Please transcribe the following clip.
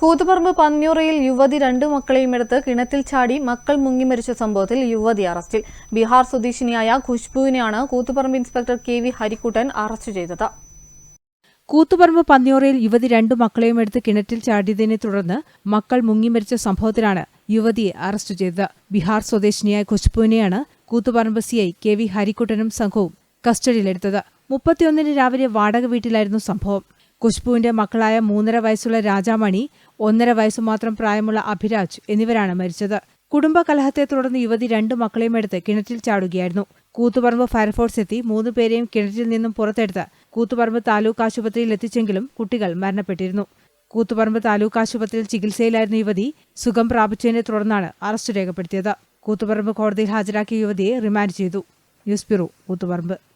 കൂത്തുപറമ്പ് പന്നിയൂറയിൽ യുവതി രണ്ടു മക്കളെയും എടുത്ത് കിണറ്റിൽ ചാടി മക്കൾ മുങ്ങി മരിച്ച സംഭവത്തിൽ യുവതി അറസ്റ്റിൽ. ബീഹാർ സ്വദേശിനിയായ ഖുഷ്ബുവിനെയാണ് Koothuparamba inspector K V Harikuttan arrest ചെയ്തത്. കൂത്തുപറമ്പ് പന്നിയോറയിൽ യുവതി രണ്ടു മക്കളെയും എടുത്ത് കിണറ്റിൽ ചാടിയതിനെ തുടർന്ന് മക്കൾ മുങ്ങിമരിച്ച സംഭവത്തിലാണ് യുവതിയെ അറസ്റ്റ് ചെയ്തത്. ബീഹാർ സ്വദേശിനിയായ ഖുഷ്ബുവിനെയാണ് കൂത്തുപറമ്പ് സിഐ കെ വി ഹരിക്കുട്ടനും സംഘവും കസ്റ്റഡിയിലെടുത്തത്. മുപ്പത്തിയൊന്നിന് രാവിലെ വാടക വീട്ടിലായിരുന്നു സംഭവം. ഖുഷ്ബുവിന്റെ മക്കളായ മൂന്നര വയസ്സുള്ള രാജാമണി ഒന്നര വയസ്സു മാത്രം പ്രായമുള്ള അഭിരാജ് എന്നിവരാണ് മരിച്ചത്. കുടുംബ കലഹത്തെ തുടർന്ന് യുവതി രണ്ടു മക്കളെയും എടുത്ത് കിണറ്റിൽ ചാടുകയായിരുന്നു. കൂത്തുപറമ്പ് ഫയർഫോഴ്സ് എത്തി മൂന്ന് പേരെയും കിണറ്റിൽ നിന്നും പുറത്തെടുത്ത് കൂത്തുപറമ്പ് താലൂക്ക് ആശുപത്രിയിൽ എത്തിച്ചെങ്കിലും കുട്ടികൾ മരണപ്പെട്ടിരുന്നു. കൂത്തുപറമ്പ് താലൂക്ക് ആശുപത്രിയിൽ ചികിത്സയിലായിരുന്ന യുവതി സുഖം പ്രാപിച്ചതിനെ തുടർന്നാണ് അറസ്റ്റ് രേഖപ്പെടുത്തിയത്. കൂത്തുപറമ്പ് കോടതിയിൽ ഹാജരാക്കിയ യുവതിയെ റിമാൻഡ് ചെയ്തു. News bureau Koothuparamba.